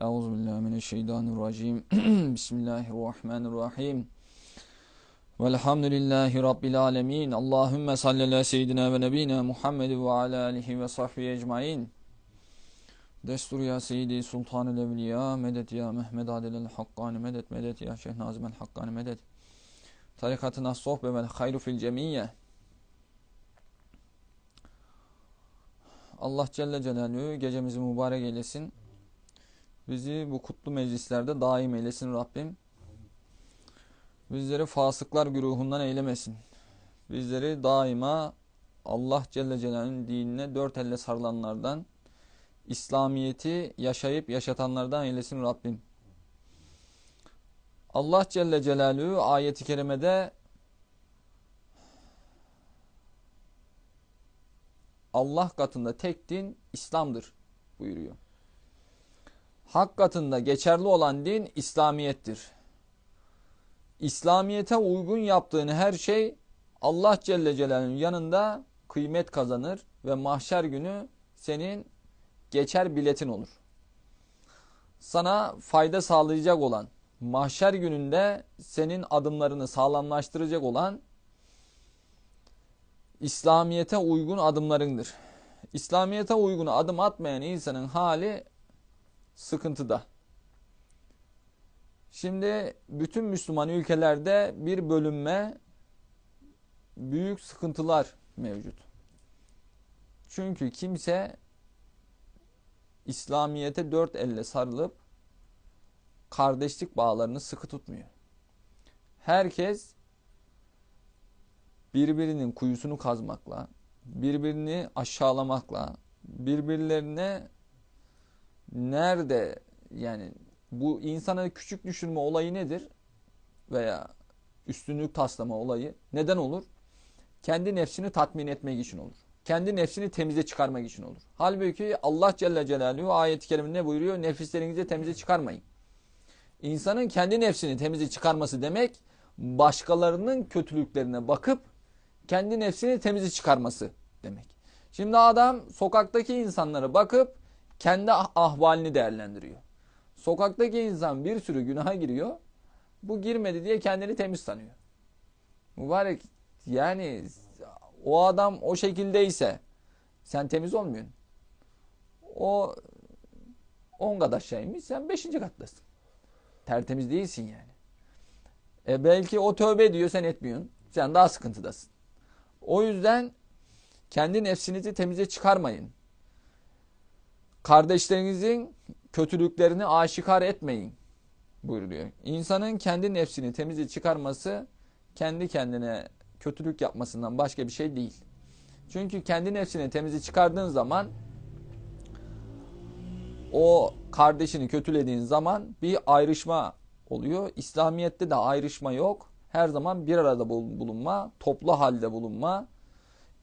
Euzu billahi mineşşeytanirracim. Bismillahirrahmanirrahim. Velhamdülillahi rabbil alamin. Allahumme salli ala seyyidina ve nebina Muhammed ve ala alihi ve sahbihi ecmaîn. Destur ya seyyidi sultanul evliya medet ya Mehmed adilel hakkani medet medet ya Şeyh Nazım el hakkani medet. Tarikatına sohbe vel hayru fil cemiyye. Allah Celle Celaluhu gecemizi mübarek eylesin. Bizi bu kutlu meclislerde daim eylesin Rabbim. Bizleri fasıklar güruhundan eylemesin. Bizleri daima Allah Celle Celaluhu'nun dinine dört elle sarılanlardan, İslamiyeti yaşayıp yaşatanlardan eylesin Rabbim. Allah Celle Celaluhu ayeti kerimede Allah katında tek din İslam'dır buyuruyor. Hak katında geçerli olan din İslamiyettir. İslamiyete uygun yaptığın her şey Allah Celle Celaluhu'nun yanında kıymet kazanır ve mahşer günü senin geçer biletin olur. Sana fayda sağlayacak olan, mahşer gününde senin adımlarını sağlamlaştıracak olan İslamiyete uygun adımlarındır. İslamiyete uygun adım atmayan insanın hali sıkıntıda. Şimdi bütün Müslüman ülkelerde bir bölünme, büyük sıkıntılar mevcut. Çünkü kimse İslamiyete dört elle sarılıp kardeşlik bağlarını sıkı tutmuyor. Herkes birbirinin kuyusunu kazmakla, birbirini aşağılamakla, birbirlerine nerede yani bu insana küçük düşürme olayı nedir? Veya üstünlük taslama olayı neden olur? Kendi nefsini tatmin etmek için olur. Kendi nefsini temize çıkarmak için olur. Halbuki Allah Celle Celaluhu ayet-i keriminde ne buyuruyor? Nefislerinizi temize çıkarmayın. İnsanın kendi nefsini temize çıkarması demek başkalarının kötülüklerine bakıp kendi nefsini temize çıkarması demek. Şimdi adam sokaktaki insanlara bakıp kendi ah- ahvalini değerlendiriyor. Sokaktaki insan bir sürü günaha giriyor. Bu girmedi diye kendini temiz sanıyor. Mübarek yani o adam o şekildeyse sen temiz olmuyorsun. O 10 kat aşağıymış sen 5. kattasın. Tertemiz değilsin yani. E belki o tövbe ediyor sen etmiyorsun. Sen daha sıkıntıdasın. O yüzden kendi nefsinizi temize çıkarmayın. Kardeşlerinizin kötülüklerini aşikar etmeyin buyuruyor. İnsanın kendi nefsini temize çıkarması kendi kendine kötülük yapmasından başka bir şey değil. Çünkü kendi nefsini temize çıkardığın zaman o kardeşini kötülediğin zaman bir ayrışma oluyor. İslamiyet'te de ayrışma yok. Her zaman bir arada bulunma, toplu halde bulunma,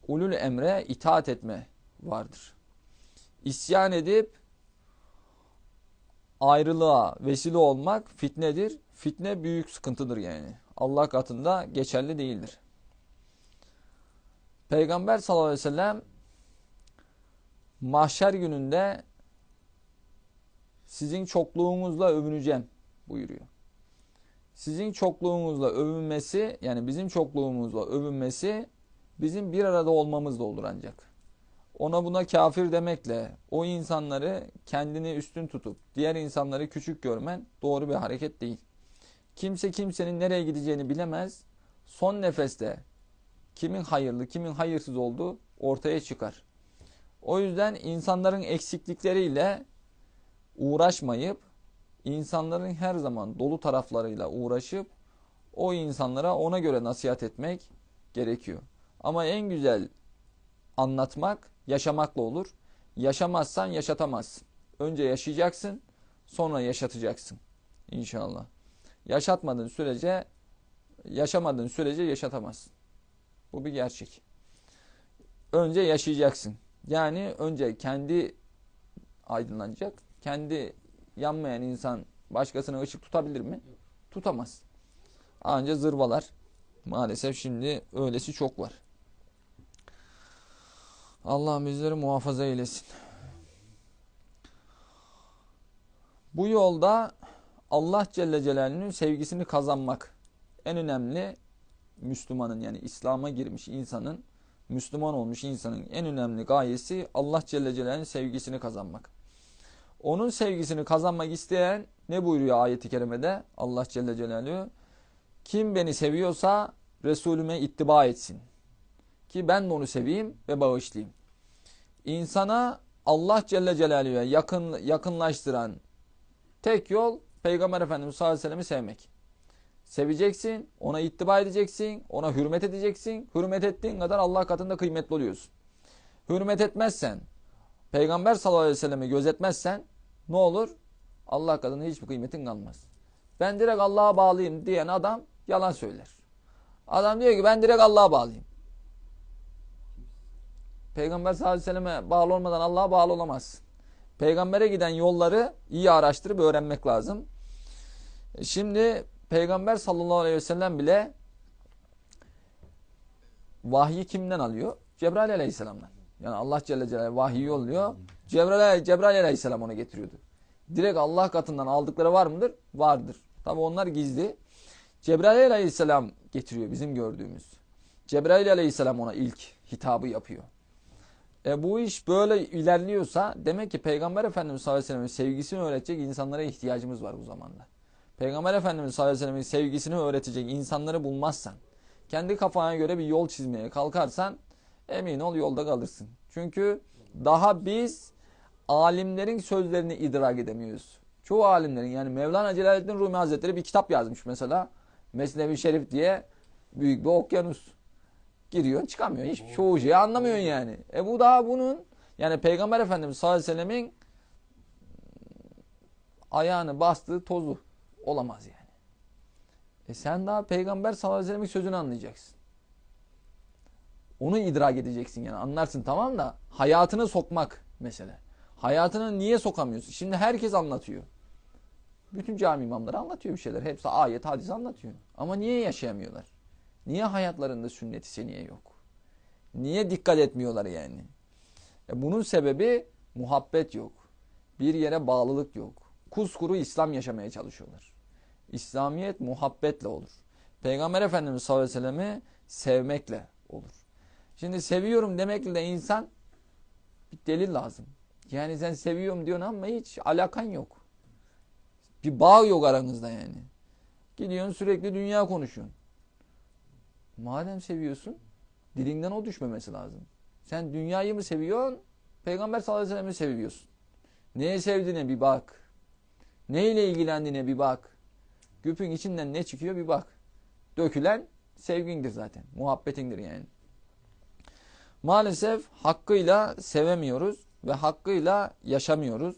ulul emre itaat etme vardır. İsyan edip ayrılığa vesile olmak fitnedir. Fitne büyük sıkıntıdır yani. Allah katında geçerli değildir. Peygamber sallallahu aleyhi ve sellem mahşer gününde sizin çokluğunuzla övüneceğim buyuruyor. Sizin çokluğunuzla övünmesi yani bizim çokluğumuzla övünmesi bizim bir arada olmamızla olur ancak. Ona buna kafir demekle o insanları kendini üstün tutup diğer insanları küçük görmen doğru bir hareket değil. Kimse kimsenin nereye gideceğini bilemez. Son nefeste kimin hayırlı kimin hayırsız olduğu ortaya çıkar. O yüzden insanların eksiklikleriyle uğraşmayıp insanların her zaman dolu taraflarıyla uğraşıp o insanlara ona göre nasihat etmek gerekiyor. Ama en güzel anlatmak yaşamakla olur. Yaşamazsan yaşatamazsın. Önce yaşayacaksın, sonra yaşatacaksın. İnşallah. Yaşatmadığın sürece, yaşamadığın sürece yaşatamazsın. Bu bir gerçek. Önce yaşayacaksın. Yani önce kendi aydınlanacak. Kendi yanmayan insan başkasına ışık tutabilir mi? Tutamaz. Anca zırvalar. Maalesef şimdi öylesi çok var. Allah bizleri muhafaza eylesin. Bu yolda Allah Celle Celaluhu'nun sevgisini kazanmak en önemli Müslümanın yani İslam'a girmiş insanın Müslüman olmuş insanın en önemli gayesi Allah Celle Celaluhu'nun sevgisini kazanmak. Onun sevgisini kazanmak isteyen ne buyuruyor ayeti kerimede Allah Celle Celaluhu? Kim beni seviyorsa Resulüme ittiba etsin. Ki ben de onu seveyim ve bağışlayayım. İnsana Allah Celle Celaluhu'ya yakın, yakınlaştıran tek yol Peygamber Efendimiz sallallahu aleyhi ve sellem'i sevmek. Seveceksin, ona ittiba edeceksin, ona hürmet edeceksin. Hürmet ettiğin kadar Allah katında kıymetli oluyorsun. Hürmet etmezsen, Peygamber sallallahu aleyhi ve sellem'i gözetmezsen ne olur? Allah katında hiçbir kıymetin kalmaz. Ben direkt Allah'a bağlıyım diyen adam yalan söyler. Adam diyor ki ben direkt Allah'a bağlıyım. Peygamber sallallahu aleyhi ve selleme bağlı olmadan Allah'a bağlı olamazsın. Peygambere giden yolları iyi araştırıp öğrenmek lazım. Şimdi Peygamber sallallahu aleyhi ve sellem bile vahyi kimden alıyor? Cebrail aleyhisselamdan. Yani Allah Celle Celaluhu vahyi yolluyor. Cebrail, Cebrail aleyhisselam ona getiriyordu. Direkt Allah katından aldıkları var mıdır? Vardır. Tabi onlar gizli. Cebrail aleyhisselam getiriyor bizim gördüğümüz. Cebrail aleyhisselam ona ilk hitabı yapıyor. E bu iş böyle ilerliyorsa demek ki Peygamber Efendimiz sallallahu aleyhi ve sellem'in sevgisini öğretecek insanlara ihtiyacımız var bu zamanda. Peygamber Efendimiz sallallahu aleyhi ve sellem'in sevgisini öğretecek insanları bulmazsan, kendi kafana göre bir yol çizmeye kalkarsan emin ol yolda kalırsın. Çünkü daha biz alimlerin sözlerini idrak edemiyoruz. Çoğu alimlerin yani Mevlana Celaleddin Rumi Hazretleri bir kitap yazmış mesela. Mesnevi Şerif diye büyük bir okyanus. Giriyorsun çıkamıyorsun. Hiçbir çoğu şeyi anlamıyorsun yani. E bu daha bunun yani Peygamber Efendimiz sallallahu aleyhi ve sellemin ayağını bastığı tozu olamaz yani. E sen daha Peygamber sallallahu aleyhi ve sellemin sözünü anlayacaksın. Onu idrak edeceksin yani anlarsın tamam da hayatını sokmak mesele. Hayatını niye sokamıyorsun? Şimdi herkes anlatıyor. Bütün cami imamları anlatıyor bir şeyler. Hepsi ayet, hadis anlatıyor. Ama niye yaşayamıyorlar? Niye hayatlarında sünnet-i seniye yok? Niye dikkat etmiyorlar yani? E bunun sebebi muhabbet yok. Bir yere bağlılık yok. Kuskuru İslam yaşamaya çalışıyorlar. İslamiyet muhabbetle olur. Peygamber Efendimiz sallallahu aleyhi ve sellem'i sevmekle olur. Şimdi seviyorum demekle de insan bir delil lazım. Yani sen seviyorum diyorsun ama hiç alakan yok. Bir bağ yok aranızda yani. Gidiyorsun sürekli dünya konuşuyorsun. Madem seviyorsun dilinden o düşmemesi lazım. Sen dünyayı mı seviyorsun? Peygamber sallallahu aleyhi ve sellem'i seviyorsun. Neye sevdiğine bir bak. Neyle ilgilendiğine bir bak. Güpün içinden ne çıkıyor bir bak. Dökülen sevgindir zaten. Muhabbetindir yani. Maalesef hakkıyla sevemiyoruz ve hakkıyla yaşamıyoruz.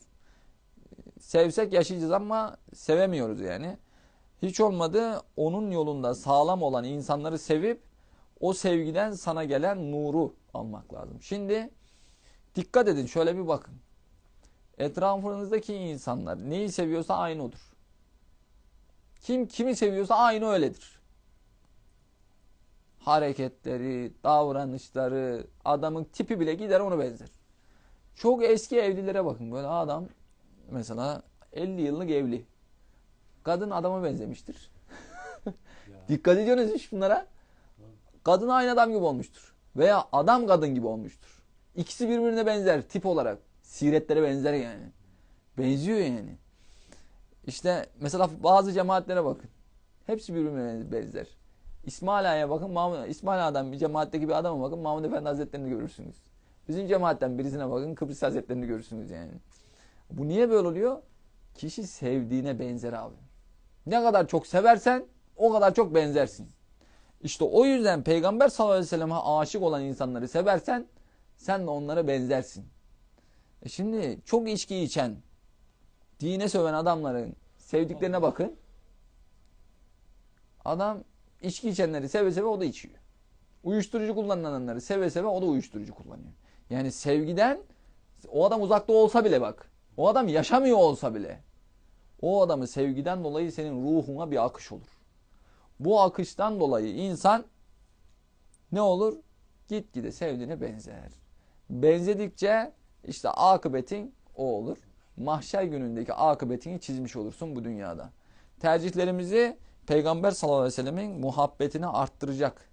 Sevsek yaşayacağız ama sevemiyoruz yani. Hiç olmadı onun yolunda sağlam olan insanları sevip o sevgiden sana gelen nuru almak lazım. Şimdi dikkat edin şöyle bir bakın. Etrafınızdaki insanlar neyi seviyorsa aynı odur. Kim kimi seviyorsa aynı öyledir. Hareketleri, davranışları, adamın tipi bile gider onu benzer. Çok eski evlilere bakın. Böyle adam mesela 50 yıllık evli. Kadın adama benzemiştir. Dikkat ediyorsunuz hiç bunlara. Kadın aynı adam gibi olmuştur. Veya adam kadın gibi olmuştur. İkisi birbirine benzer tip olarak. Siretlere benzer yani. Benziyor yani. İşte mesela bazı cemaatlere bakın. Hepsi birbirine benzer. İsmail Ağa'ya bakın. Mahmud, İsmail Ağa'dan bir cemaatteki bir adama bakın. Mahmud Efendi Hazretleri'ni görürsünüz. Bizim cemaatten birisine bakın. Kıbrıs Hazretleri'ni görürsünüz yani. Bu niye böyle oluyor? Kişi sevdiğine benzer abi. Ne kadar çok seversen o kadar çok benzersin. İşte o yüzden Peygamber sallallahu aleyhi ve sellem'e aşık olan insanları seversen sen de onlara benzersin. E şimdi çok içki içen, dine söven adamların sevdiklerine bakın. Adam içki içenleri seve seve o da içiyor. Uyuşturucu kullananları seve seve o da uyuşturucu kullanıyor. Yani sevgiden o adam uzakta olsa bile bak. O adam yaşamıyor olsa bile. O adamı sevgiden dolayı senin ruhuna bir akış olur. Bu akıştan dolayı insan ne olur? Gitgide sevdiğine benzer. Benzedikçe işte akıbetin o olur. mahşer günündeki akıbetini çizmiş olursun bu dünyada. Tercihlerimizi Peygamber sallallahu aleyhi ve sellemin muhabbetini arttıracak,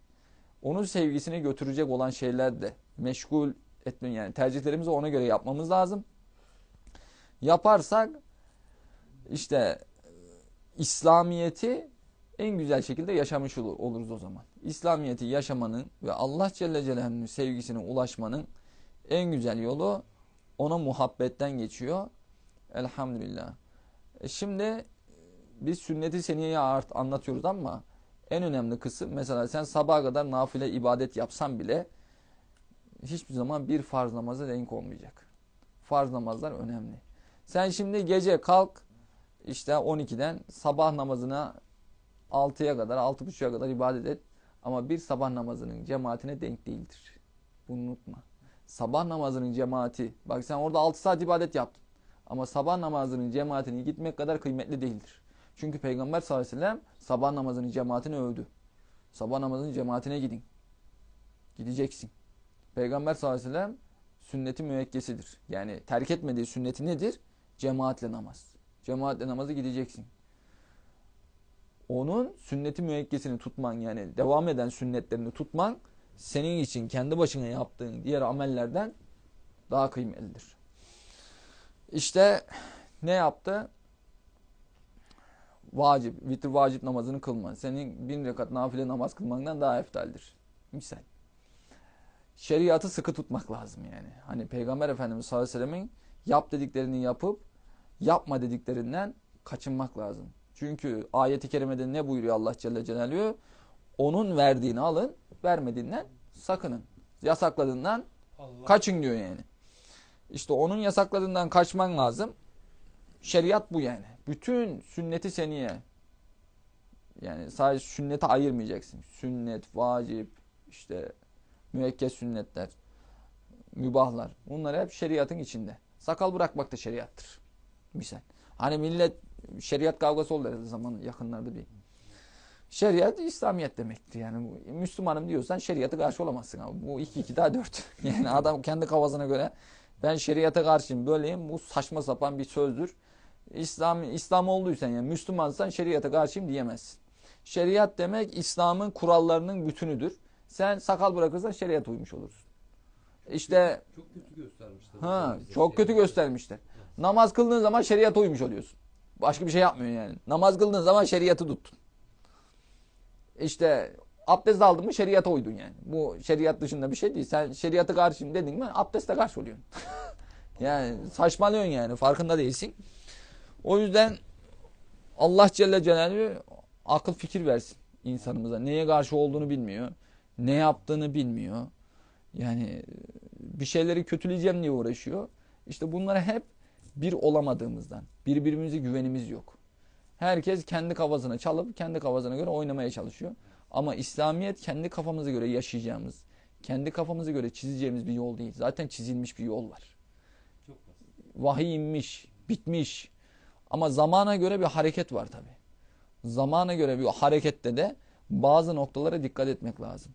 onun sevgisini götürecek olan şeyler de meşgul etme yani tercihlerimizi ona göre yapmamız lazım. Yaparsak işte İslamiyeti en güzel şekilde yaşamış olur, oluruz o zaman. İslamiyeti yaşamanın ve Allah Celle Celaluhu'nun sevgisine ulaşmanın en güzel yolu ona muhabbetten geçiyor. Elhamdülillah. E şimdi biz sünneti seniyeye art anlatıyoruz ama en önemli kısım mesela sen sabaha kadar nafile ibadet yapsan bile hiçbir zaman bir farz namaza denk olmayacak. Farz namazlar önemli. Sen şimdi gece kalk işte 12'den sabah namazına 6'ya kadar 6.30'a kadar ibadet et ama bir sabah namazının cemaatine denk değildir. Bunu unutma. Sabah namazının cemaati bak sen orada 6 saat ibadet yaptın ama sabah namazının cemaatine gitmek kadar kıymetli değildir. Çünkü Peygamber sallallahu aleyhi ve sellem sabah namazının cemaatini övdü. Sabah namazının cemaatine gidin. Gideceksin. Peygamber sallallahu aleyhi ve sellem sünneti müekkesidir. Yani terk etmediği sünneti nedir? Cemaatle namaz. Cemaatle namazı gideceksin. Onun sünneti müekkesini tutman yani devam eden sünnetlerini tutman senin için kendi başına yaptığın diğer amellerden daha kıymetlidir. İşte ne yaptı? Vacip, vitir vacip namazını kılman. Senin bin rekat nafile namaz kılmandan daha eftaldir. Misal. Şeriatı sıkı tutmak lazım yani. Hani Peygamber Efendimiz sallallahu aleyhi ve sellemin yap dediklerini yapıp yapma dediklerinden kaçınmak lazım. Çünkü ayeti kerimede ne buyuruyor Allah Celle Celaluhu? Onun verdiğini alın, vermediğinden sakının. Yasakladığından Allah. kaçın diyor yani. İşte onun yasakladığından kaçman lazım. Şeriat bu yani. Bütün sünneti seniye yani sadece sünneti ayırmayacaksın. Sünnet, vacip, işte müekked sünnetler, mübahlar. Bunlar hep şeriatın içinde. Sakal bırakmak da şeriattır. Misal. Hani millet şeriat kavgası oldu her zaman yakınlarda bir. Şeriat İslamiyet demektir. Yani Müslümanım diyorsan şeriatı karşı olamazsın abi. Bu 2 2 daha 4. Yani adam kendi kafasına göre ben şeriata karşıyım böyleyim. Bu saçma sapan bir sözdür. İslam İslam olduysan yani Müslümansan şeriata karşıyım diyemezsin. Şeriat demek İslam'ın kurallarının bütünüdür. Sen sakal bırakırsan şeriat uymuş olursun. İşte Çok kötü göstermişler. Ha, çok kötü göstermişler. Namaz kıldığın zaman şeriata uymuş oluyorsun. Başka bir şey yapmıyorsun yani. Namaz kıldığın zaman şeriatı tuttun. İşte abdest aldın mı şeriata uydun yani. Bu şeriat dışında bir şey değil. Sen şeriatı karşıyım dedin mi abdeste karşı oluyorsun. yani saçmalıyorsun yani farkında değilsin. O yüzden Allah Celle Celaluhu akıl fikir versin insanımıza. Neye karşı olduğunu bilmiyor. Ne yaptığını bilmiyor. Yani bir şeyleri kötüleyeceğim diye uğraşıyor. İşte bunlara hep bir olamadığımızdan, birbirimize güvenimiz yok. Herkes kendi kafasına çalıp kendi kafasına göre oynamaya çalışıyor. Ama İslamiyet kendi kafamıza göre yaşayacağımız, kendi kafamıza göre çizeceğimiz bir yol değil. Zaten çizilmiş bir yol var. Vahiy inmiş, bitmiş. Ama zamana göre bir hareket var tabi. Zamana göre bir harekette de bazı noktalara dikkat etmek lazım.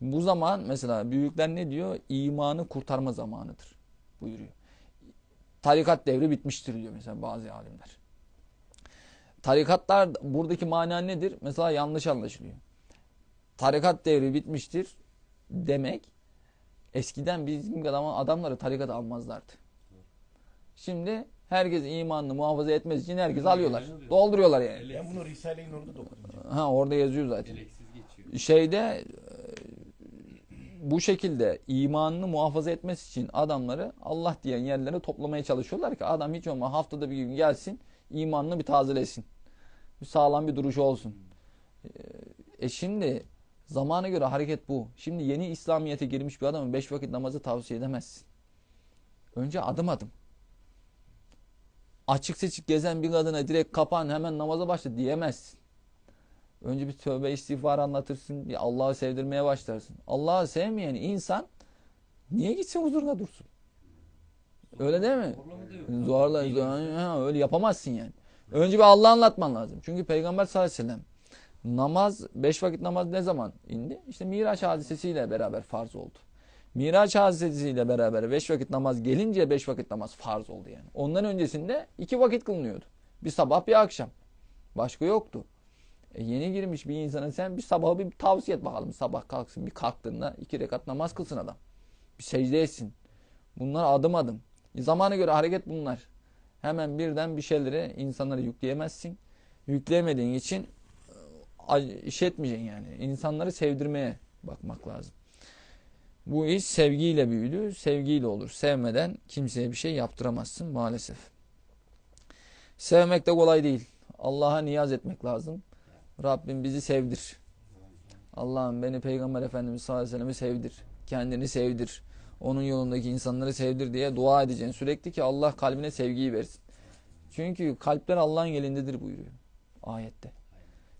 Bu zaman mesela büyükler ne diyor? İmanı kurtarma zamanıdır buyuruyor. Tarikat devri bitmiştir diyor mesela bazı alimler. Tarikatlar buradaki mana nedir? Mesela yanlış anlaşılıyor. Tarikat devri bitmiştir demek eskiden bizim zaman adamları tarikat almazlardı. Şimdi herkes imanını muhafaza etmesi için herkes alıyorlar. Dolduruyorlar yani. Ben bunu Risale-i Nur'da da okudum. Ha orada yazıyor zaten. Eleksiz geçiyor. Şeyde bu şekilde imanını muhafaza etmesi için adamları Allah diyen yerlere toplamaya çalışıyorlar ki adam hiç olma haftada bir gün gelsin imanını bir tazelesin. Bir sağlam bir duruşu olsun. E şimdi zamana göre hareket bu. Şimdi yeni İslamiyet'e girmiş bir adamın beş vakit namazı tavsiye edemezsin. Önce adım adım. Açık seçik gezen bir kadına direkt kapan hemen namaza başla diyemezsin. Önce bir tövbe istiğfar anlatırsın. Allah'ı sevdirmeye başlarsın. Allah'ı sevmeyen insan niye gitsin huzuruna dursun? Öyle değil mi? Zorla, zorla öyle yapamazsın yani. Önce bir Allah'ı anlatman lazım. Çünkü Peygamber sallallahu aleyhi ve sellem namaz, beş vakit namaz ne zaman indi? İşte Miraç hadisesiyle beraber farz oldu. Miraç hadisesiyle beraber beş vakit namaz gelince beş vakit namaz farz oldu yani. Ondan öncesinde iki vakit kılınıyordu. Bir sabah bir akşam. Başka yoktu. E yeni girmiş bir insana sen bir sabahı bir tavsiye et bakalım. Sabah kalksın bir kalktığında iki rekat namaz kılsın adam. Bir secde etsin. Bunlar adım adım. E zamana göre hareket bunlar. Hemen birden bir şeyleri insanlara yükleyemezsin. Yükleyemediğin için e, iş etmeyeceksin yani. İnsanları sevdirmeye bakmak lazım. Bu iş sevgiyle büyüdü, sevgiyle olur. Sevmeden kimseye bir şey yaptıramazsın maalesef. Sevmek de kolay değil. Allah'a niyaz etmek lazım. Rabbim bizi sevdir. Allah'ım beni Peygamber Efendimiz sallallahu aleyhi ve sellem'i sevdir. Kendini sevdir. Onun yolundaki insanları sevdir diye dua edeceksin sürekli ki Allah kalbine sevgiyi versin. Çünkü kalpler Allah'ın elindedir buyuruyor ayette.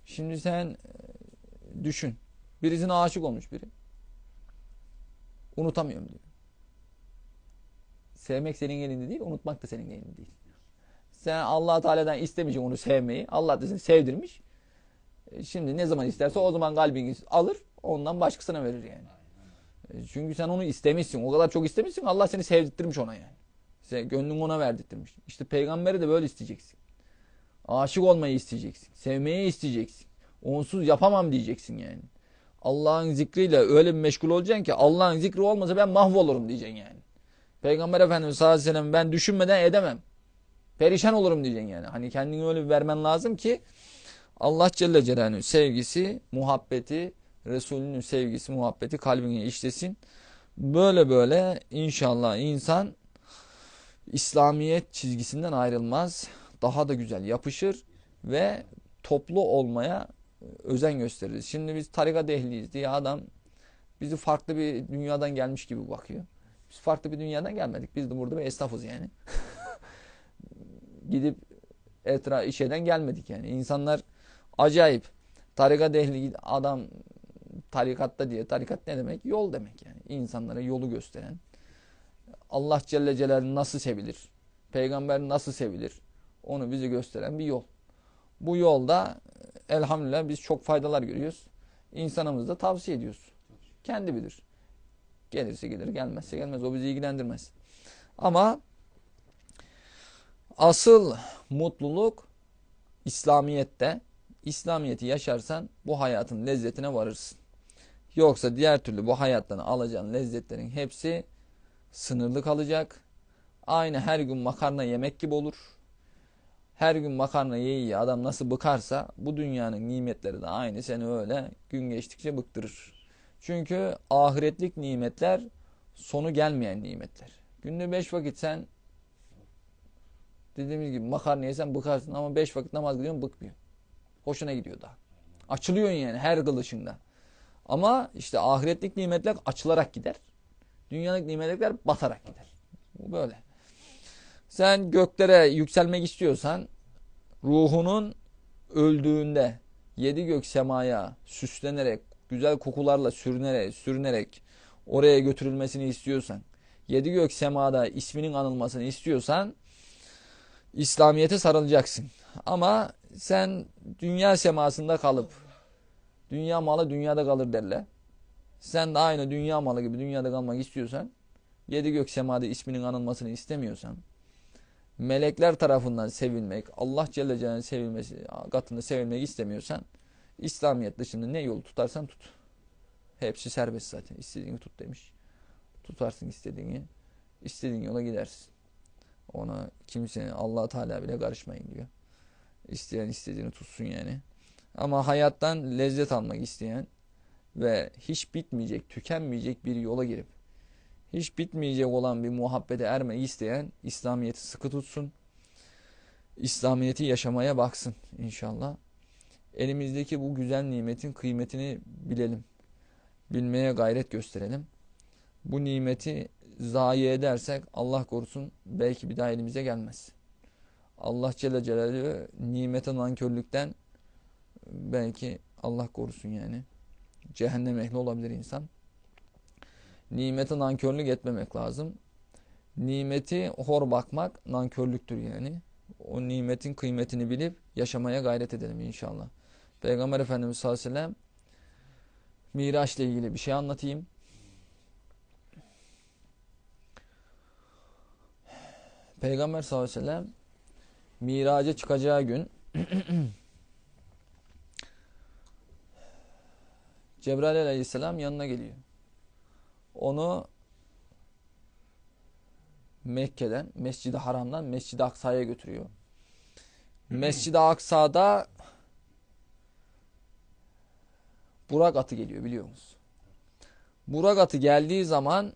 Şimdi sen e, düşün. Birisine aşık olmuş biri. Unutamıyorum diyor. Sevmek senin elinde değil, unutmak da senin elinde değil. Sen allah Teala'dan istemeyeceksin onu sevmeyi. Allah da seni sevdirmiş. E, Şimdi ne zaman isterse o zaman kalbini alır, ondan başkasına verir yani. E, Çünkü sen onu istemişsin. O kadar çok istemişsin Allah seni sevdirttirmiş ona yani. Sen gönlün ona verdirttirmiş. İşte peygamberi de böyle isteyeceksin. Aşık olmayı isteyeceksin. Sevmeyi isteyeceksin. Onsuz yapamam diyeceksin yani. Allah'ın zikriyle öyle bir meşgul olacaksın ki Allah'ın zikri olmasa ben mahvolurum diyeceksin yani. Peygamber Efendimiz sallallahu aleyhi ve sellem ben düşünmeden edemem. Perişan olurum diyeceksin yani. Hani kendini öyle bir vermen lazım ki Allah Celle Celaluhu sevgisi, muhabbeti, Resulünün sevgisi, muhabbeti kalbine işlesin. Böyle böyle inşallah insan İslamiyet çizgisinden ayrılmaz. Daha da güzel yapışır ve toplu olmaya özen gösteririz. Şimdi biz tarikat ehliyiz diye adam bizi farklı bir dünyadan gelmiş gibi bakıyor. Biz farklı bir dünyadan gelmedik. Biz de burada bir esnafız yani. Gidip etra işeden gelmedik yani. İnsanlar acayip. Tarikat ehli adam tarikatta diye. Tarikat ne demek? Yol demek yani. İnsanlara yolu gösteren. Allah Celle Celaluhu nasıl sevilir? Peygamber nasıl sevilir? Onu bize gösteren bir yol. Bu yolda elhamdülillah biz çok faydalar görüyoruz. İnsanımız da tavsiye ediyoruz. Kendi bilir. Gelirse gelir, gelmezse gelmez. O bizi ilgilendirmez. Ama asıl mutluluk İslamiyet'te. İslamiyet'i yaşarsan bu hayatın lezzetine varırsın. Yoksa diğer türlü bu hayattan alacağın lezzetlerin hepsi sınırlı kalacak. Aynı her gün makarna yemek gibi olur. Her gün makarna ye ye adam nasıl bıkarsa bu dünyanın nimetleri de aynı seni öyle gün geçtikçe bıktırır. Çünkü ahiretlik nimetler sonu gelmeyen nimetler. Günde beş vakit sen dediğimiz gibi makarna yesen bıkarsın ama beş vakit namaz kılıyorsun bıkmıyor. Hoşuna gidiyor daha. Açılıyorsun yani her kılışında. Ama işte ahiretlik nimetler açılarak gider. Dünyalık nimetler batarak gider. Bu böyle. Sen göklere yükselmek istiyorsan ruhunun öldüğünde yedi gök semaya süslenerek, güzel kokularla sürünerek, sürünerek oraya götürülmesini istiyorsan, yedi gök semada isminin anılmasını istiyorsan İslamiyet'e sarılacaksın. Ama sen dünya semasında kalıp dünya malı dünyada kalır derler. Sen de aynı dünya malı gibi dünyada kalmak istiyorsan yedi gök semada isminin anılmasını istemiyorsan melekler tarafından sevilmek, Allah Celle Celaluhu'nun sevilmesi, katında sevilmek istemiyorsan İslamiyet dışında ne yolu tutarsan tut. Hepsi serbest zaten. İstediğini tut demiş. Tutarsın istediğini. istediğin yola gidersin. Ona kimse allah Teala bile karışmayın diyor. İsteyen istediğini tutsun yani. Ama hayattan lezzet almak isteyen ve hiç bitmeyecek, tükenmeyecek bir yola girip hiç bitmeyecek olan bir muhabbete ermeyi isteyen İslamiyet'i sıkı tutsun. İslamiyet'i yaşamaya baksın inşallah. Elimizdeki bu güzel nimetin kıymetini bilelim. Bilmeye gayret gösterelim. Bu nimeti zayi edersek Allah korusun belki bir daha elimize gelmez. Allah Celle Celaluhu nimete nankörlükten e, belki Allah korusun yani. Cehennem ehli olabilir insan. Nimete nankörlük etmemek lazım. Nimeti hor bakmak nankörlüktür yani. O nimetin kıymetini bilip yaşamaya gayret edelim inşallah. Peygamber Efendimiz sallallahu aleyhi ve sellem Miraç ile ilgili bir şey anlatayım. Peygamber sallallahu aleyhi ve sellem miraca çıkacağı gün Cebrail aleyhisselam yanına geliyor. Onu Mekke'den, Mescid-i Haram'dan Mescid-i Aksa'ya götürüyor. Mescid-i Aksa'da Burak atı geliyor biliyor musun? Burak atı geldiği zaman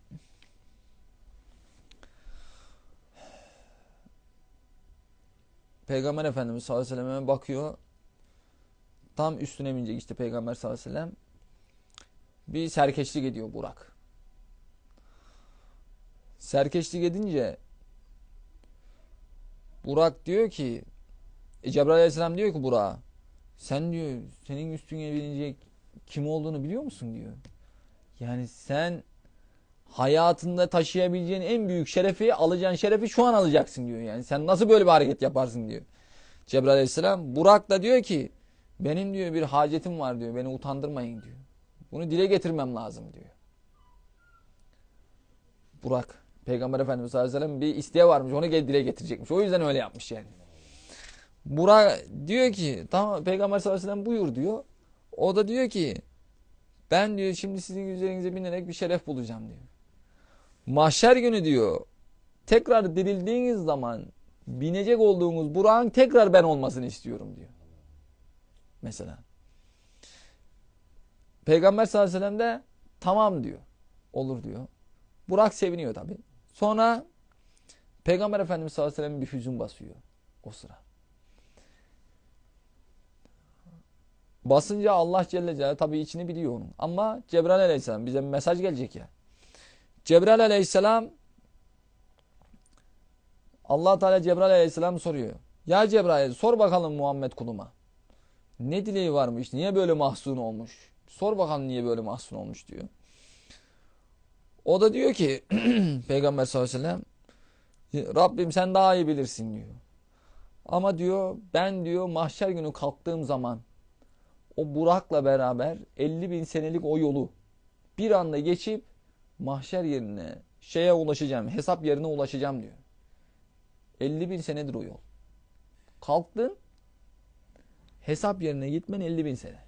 Peygamber Efendimiz sallallahu aleyhi ve sellem'e bakıyor. Tam üstüne binecek işte Peygamber sallallahu aleyhi ve sellem. Bir serkeşlik ediyor Burak. Serkeşlik edince Burak diyor ki e, Cebrail aleyhisselam diyor ki Burak'a sen diyor senin üstüne binecek kim olduğunu biliyor musun diyor. Yani sen hayatında taşıyabileceğin en büyük şerefi alacağın şerefi şu an alacaksın diyor. Yani sen nasıl böyle bir hareket yaparsın diyor. Cebrail aleyhisselam Burak da diyor ki benim diyor bir hacetim var diyor. Beni utandırmayın diyor. Bunu dile getirmem lazım diyor. Burak Peygamber Efendimiz sallallahu aleyhi ve sellem bir isteği varmış. Onu dile getirecekmiş. O yüzden öyle yapmış yani. Burak diyor ki tamam Peygamber sallallahu aleyhi ve sellem buyur diyor. O da diyor ki ben diyor şimdi sizin üzerinize binerek bir şeref bulacağım diyor. Mahşer günü diyor tekrar dirildiğiniz zaman binecek olduğunuz Burak'ın tekrar ben olmasını istiyorum diyor. Mesela. Peygamber sallallahu aleyhi ve sellem de tamam diyor. Olur diyor. Burak seviniyor tabi. Sonra Peygamber Efendimiz sallallahu aleyhi ve sellem bir hüzün basıyor o sıra. Basınca Allah Celle Celaluhu tabi içini biliyor onun. Ama Cebrail aleyhisselam bize mesaj gelecek ya. Cebrail aleyhisselam Allah Teala Cebrail aleyhisselam soruyor. Ya Cebrail sor bakalım Muhammed kuluma. Ne dileği varmış? Niye böyle mahzun olmuş? Sor bakalım niye böyle mahzun olmuş diyor. O da diyor ki Peygamber sallallahu aleyhi ve sellem Rabbim sen daha iyi bilirsin diyor. Ama diyor ben diyor mahşer günü kalktığım zaman o Burak'la beraber 50 bin senelik o yolu bir anda geçip mahşer yerine şeye ulaşacağım. Hesap yerine ulaşacağım diyor. 50 bin senedir o yol. Kalktın hesap yerine gitmen 50 bin sene.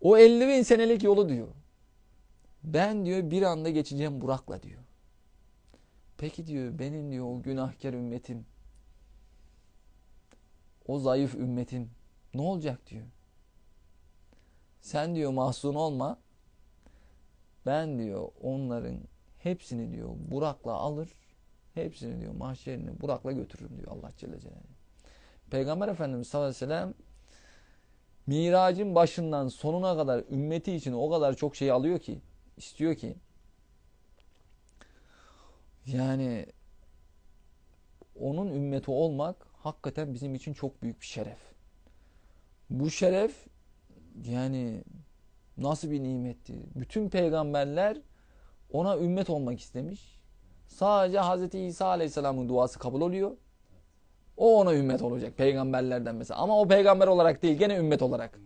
O 50 bin senelik yolu diyor. Ben diyor bir anda geçeceğim Burak'la diyor. Peki diyor benim diyor o günahkar ümmetim o zayıf ümmetim ne olacak diyor. Sen diyor mahzun olma. Ben diyor onların hepsini diyor Burak'la alır. Hepsini diyor mahşerini Burak'la götürürüm diyor Allah Celle Celaluhu. Peygamber Efendimiz sallallahu aleyhi ve sellem Miracın başından sonuna kadar ümmeti için o kadar çok şey alıyor ki istiyor ki yani onun ümmeti olmak hakikaten bizim için çok büyük bir şeref. Bu şeref yani nasıl bir nimetti. Bütün peygamberler ona ümmet olmak istemiş. Sadece Hz. İsa Aleyhisselam'ın duası kabul oluyor. O ona ümmet olacak peygamberlerden mesela. Ama o peygamber olarak değil gene ümmet olarak.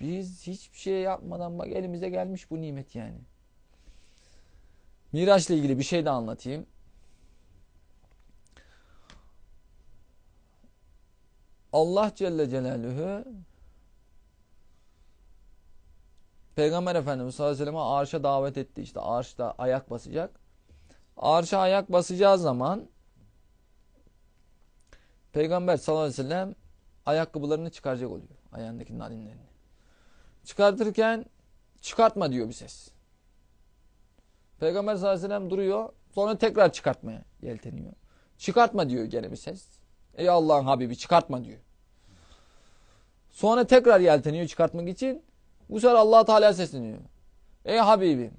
Biz hiçbir şey yapmadan bak elimize gelmiş bu nimet yani. Miraç'la ilgili bir şey de anlatayım. Allah Celle Celaluhu Peygamber Efendimiz sallallahu aleyhi ve sellem'e arşa davet etti. İşte arşta ayak basacak. Arşa ayak basacağı zaman Peygamber sallallahu aleyhi ve sellem ayakkabılarını çıkaracak oluyor. Ayağındaki narinlerini. Çıkartırken çıkartma diyor bir ses. Peygamber sallallahu aleyhi ve sellem duruyor. Sonra tekrar çıkartmaya yelteniyor. Çıkartma diyor gene bir ses. Ey Allah'ın Habibi çıkartma diyor. Sonra tekrar yelteniyor çıkartmak için. Bu sefer allah Teala sesleniyor. Ey Habibim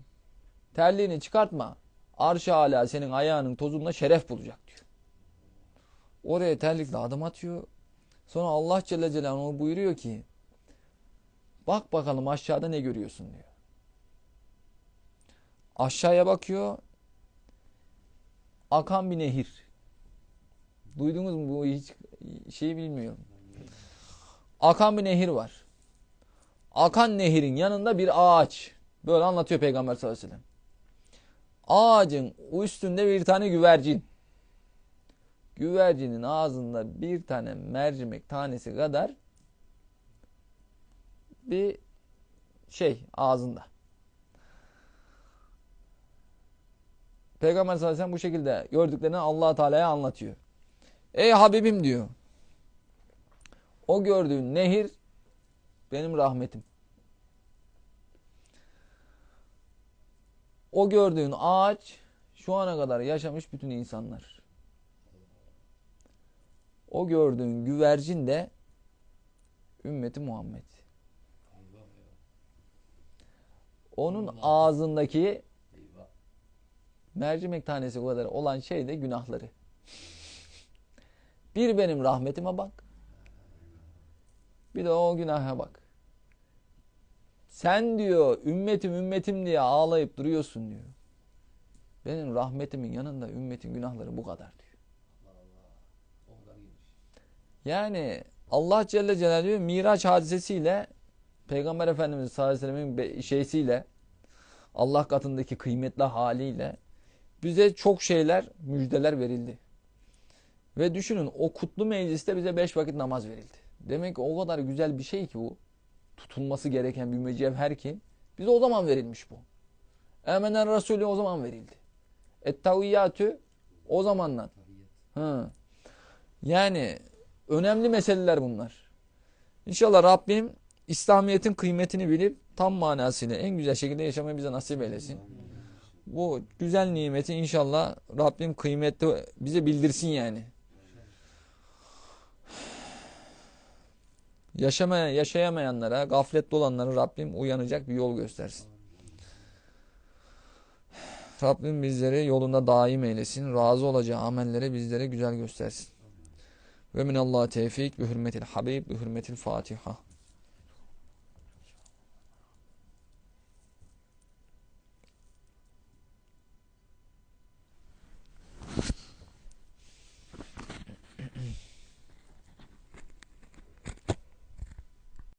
terliğini çıkartma. Arş-ı Ala senin ayağının tozunla şeref bulacak diyor. Oraya terlikle adım atıyor. Sonra Allah Celle Celaluhu buyuruyor ki bak bakalım aşağıda ne görüyorsun diyor. Aşağıya bakıyor. Akan bir nehir. Duydunuz mu bu hiç şeyi bilmiyorum. Akan bir nehir var. Akan nehirin yanında bir ağaç. Böyle anlatıyor Peygamber sallallahu aleyhi ve sellem. ağacın üstünde bir tane güvercin. Güvercinin ağzında bir tane mercimek tanesi kadar bir şey ağzında. Peygamber sallallahu aleyhi ve sellem bu şekilde gördüklerini allah Teala'ya anlatıyor. Ey Habibim diyor. O gördüğün nehir benim rahmetim. O gördüğün ağaç şu ana kadar yaşamış bütün insanlar. O gördüğün güvercin de ümmeti Muhammed. Onun ağzındaki mercimek tanesi kadar olan şey de günahları. Bir benim rahmetime bak. Bir de o günaha bak. Sen diyor ümmetim ümmetim diye ağlayıp duruyorsun diyor. Benim rahmetimin yanında ümmetin günahları bu kadar diyor. Yani Allah Celle Celaluhu Miraç hadisesiyle Peygamber Efendimiz sallallahu aleyhi ve sellem'in şeysiyle Allah katındaki kıymetli haliyle bize çok şeyler, müjdeler verildi. Ve düşünün o kutlu mecliste bize beş vakit namaz verildi. Demek ki o kadar güzel bir şey ki bu. Tutulması gereken bir mücevher ki bize o zaman verilmiş bu. Emenen Resulü o zaman verildi. Ettaviyyatü o zamandan. Hı. Yani önemli meseleler bunlar. İnşallah Rabbim İslamiyet'in kıymetini bilip tam manasıyla en güzel şekilde yaşamayı bize nasip eylesin. Bu güzel nimeti inşallah Rabbim kıymetli bize bildirsin yani. Yaşamaya, yaşayamayanlara, gafletli olanlara Rabbim uyanacak bir yol göstersin. Rabbim bizleri yolunda daim eylesin. Razı olacağı amelleri bizlere güzel göstersin. Ve minallah tevfik bi hürmetil habib bi hürmetil fatiha.